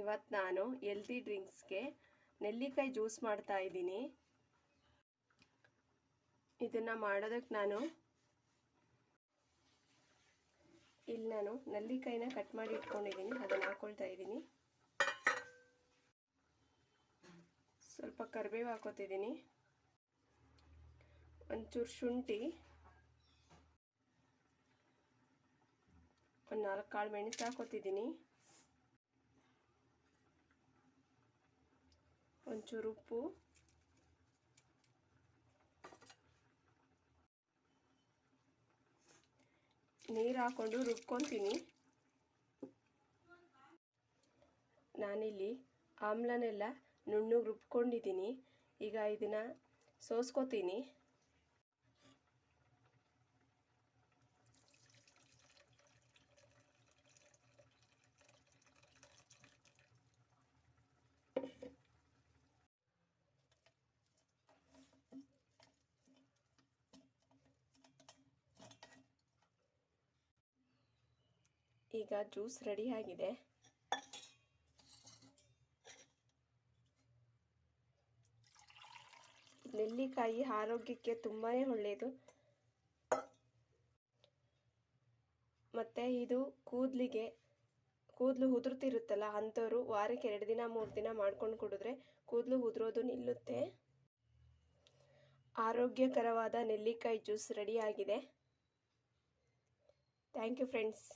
ಇವತ್ತು ನಾನು ಎಲ್ದಿ ಡ್ರಿಂಕ್ಸ್ಗೆ ನೆಲ್ಲಿಕಾಯಿ ಜ್ಯೂಸ್ ಮಾಡ್ತಾ ಇದ್ದೀನಿ. ಇದನ್ನು ಮಾಡೋದಕ್ಕೆ ನಾನು ಇಲ್ಲಿ ನಾನು ನೆಲ್ಲಿಕಾಯಿನ ಕಟ್ ಮಾಡಿ ಇಟ್ಕೊಂಡಿದ್ದೀನಿ, ಅದನ್ನು ಹಾಕ್ಕೊಳ್ತಾ ಇದ್ದೀನಿ. ಸ್ವಲ್ಪ ಕರಿಬೇವು ಹಾಕೋತಿದ್ದೀನಿ. ಒಂಚೂರು ಶುಂಠಿ, ಒಂದು ನಾಲ್ಕು ಕಾಳು ಮೆಣಸು ಹಾಕೋತಿದ್ದೀನಿ. ಒಂಚೂರು ಉಪ್ಪು ನೀರು ಹಾಕ್ಕೊಂಡು ರುಬ್ಕೊತೀನಿ. ನಾನಿಲ್ಲಿ ಆಮ್ಲನೆಲ್ಲ ನುಣ್ಣಗೆ ರುಬ್ಕೊಂಡಿದ್ದೀನಿ. ಈಗ ಇದನ್ನು ಸೋಸ್ಕೋತೀನಿ. ಈಗ ಜ್ಯೂಸ್ ರೆಡಿ ಆಗಿದೆ. ನೆಲ್ಲಿಕಾಯಿ ಆರೋಗ್ಯಕ್ಕೆ ತುಂಬಾ ಒಳ್ಳೆಯದು ಮತ್ತು ಇದು ಕೂದಲಿಗೆ, ಕೂದಲು ಉದುರ್ತಿರುತ್ತಲ್ಲ ಅಂಥವ್ರು ವಾರಕ್ಕೆ ಎರಡು ದಿನ, ಮೂರು ದಿನ ಮಾಡ್ಕೊಂಡು ಕುಡಿದ್ರೆ ಕೂದಲು ಉದುರೋದು ನಿಲ್ಲುತ್ತೆ. ಆರೋಗ್ಯಕರವಾದ ನೆಲ್ಲಿಕಾಯಿ ಜ್ಯೂಸ್ ರೆಡಿ ಆಗಿದೆ. Thank you friends